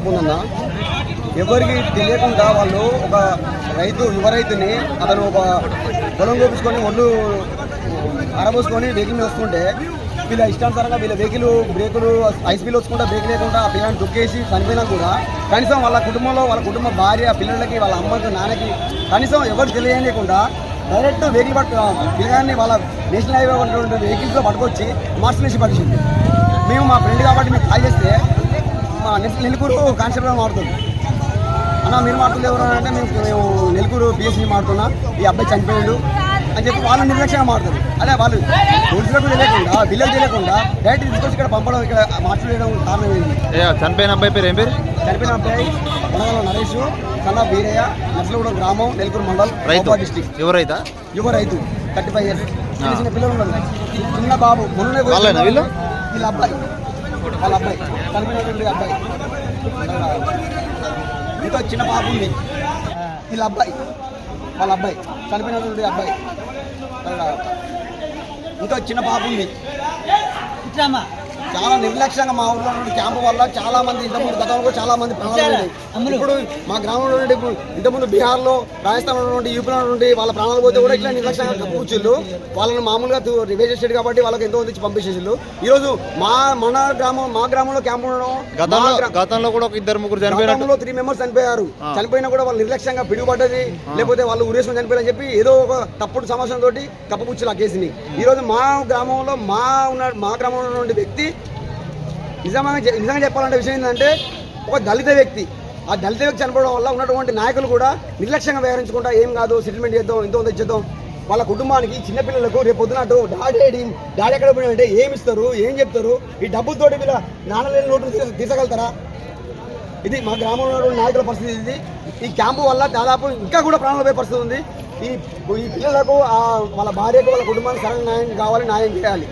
ఉందన్నా ఎవరికి తెలియకుండా వాళ్ళు ఒక రైతు యువ రైతుని అతను ఒక పొలం కోపించుకొని ఒళ్ళు అరబోసుకొని వెహికల్ మీద వస్తుంటే వీళ్ళ ఇష్టానుసారంగా వీళ్ళ వెహికల్ బ్రేకులు ఐస్పీలు వచ్చుకుంటా బ్రేక్ లేకుండా ఆ పిల్లల్ని దుక్కేసి చనిపోయినా కూడా కనీసం వాళ్ళ కుటుంబంలో వాళ్ళ కుటుంబ భార్య పిల్లలకి వాళ్ళ అమ్మకి నాన్నకి కనీసం ఎవరు తెలియనియకుండా డైరెక్ట్ వెహికల్ పట్టు పిల్లగాన్ని వాళ్ళ నేషనల్ హైవే ఉన్నటువంటి వెహికల్స్లో పట్టుకొచ్చి మార్చి వేసి పట్టించింది మేము మా ఫ్రెండ్ కాబట్టి మీకు కాల్ చేస్తే నెక్స్ట్ కానిస్టేబుల్ మారుతుంది. అన్న మీరు మారుతుంది ఎవరు అంటే మేము మేము నెల్లూరు పిఎస్సీ మారుతున్నా. ఈ అబ్బాయి చనిపోయాడు అని చెప్పి వాళ్ళు నిర్లక్ష్యంగా మారుతుంది అదే వాళ్ళు పోలీసులకు తెలియకుండా బిల్లులు తెలియకుండా డైరెక్ట్ తీసుకొచ్చి ఇక్కడ పంపడం ఇక్కడ మార్చడం కారణం ఏంటి? చనిపోయిన అబ్బాయి పేరు ఏం పేరు? చనిపోయిన అబ్బాయి వనగల నరేష్ సన్న వీరయ్య నర్సలగూడ గ్రామం నెల్లూరు మండల్ రైతు. డిస్టిక్ ఎవరైతా యువ రైతు? థర్టీ ఫైవ్ ఇయర్స్ చిన్న పిల్లలు ఉన్నారు. చిన్న బాబు వీళ్ళు? వీళ్ళ అబ్బాయి. వాళ్ళ అబ్బాయి. చనిపోయినటువంటి అబ్బాయి. ఇంకా చిన్న బాబు ఉంది. వీళ్ళ అబ్బాయి. వాళ్ళ అబ్బాయి. చనిపోయినటువంటి అబ్బాయి. ఇంకా చిన్న బాబు ఉంది. చాలా నిర్లక్ష్యంగా మా ఊర్లో క్యాంపు వల్ల చాలా మంది ఇంతకుముందు గతంలో చాలా మంది ప్రాణాలు పోయినాయి. ఇప్పుడు మా గ్రామంలో నుండి ఇంతకుముందు బీహార్లో రాజస్థాన్ నుండి యూపీలో నుండి వాళ్ళ ప్రాణాలు పోతే కూడా ఇట్లా నిర్లక్ష్యంగా కప్పుకొచ్చిళ్ళు వాళ్ళని మామూలుగా రివేజ్ చేసేది కాబట్టి వాళ్ళకి ఎంతో మంది పంపించేసిళ్ళు ఈ రోజు మా మన గ్రామం మా గ్రామంలో క్యాంపు ఉండడం గతంలో కూడా ఒక ఇద్దరు ముగ్గురు చనిపోయినట్టు గతంలో త్రీ మెంబర్స్ చనిపోయారు. చనిపోయినా కూడా వాళ్ళు నిర్లక్ష్యంగా పిడుగుపడ్డది. లేకపోతే వాళ్ళు ఉరేసుకొని చనిపోయారని చెప్పి ఏదో ఒక తప్పుడు సమాచారం తోటి కప్పపుచ్చులు ఆ. కేసుని ఈ రోజు మా గ్రామంలో మా ఉన్న మా గ్రామంలో ఉన్నటువంటి వ్యక్తి నిజంగా నిజంగా చెప్పాలంటే విషయం ఏంటంటే ఒక దళిత వ్యక్తి ఆ దళిత వ్యక్తి చనిపోవడం వల్ల ఉన్నటువంటి నాయకులు కూడా నిర్లక్ష్యంగా వ్యవహరించుకుంటా ఏం కాదు సెటిల్మెంట్ చేద్దాం ఎంతో తెచ్చేద్దాం వాళ్ళ కుటుంబానికి చిన్నపిల్లలకు రేపు పొద్దునట్టు డాడీ డాడీ ఎక్కడ పోయినా ఏమి ఇస్తారు ఏం చెప్తారు ఈ డబ్బుతోటి వీళ్ళ నాణలేని నోట్లు తీసగలుగుతారా? ఇది మా గ్రామంలో ఉన్నటువంటి నాయకుల పరిస్థితి ఇది. ఈ క్యాంపు వల్ల దాదాపు ఇంకా కూడా ప్రాణాలు పోయే పరిస్థితి ఉంది. ఈ ఈ పిల్లలకు వాళ్ళ భార్యకు వాళ్ళ కుటుంబానికి సరైన న్యాయం కావాలి న్యాయం చేయాలి.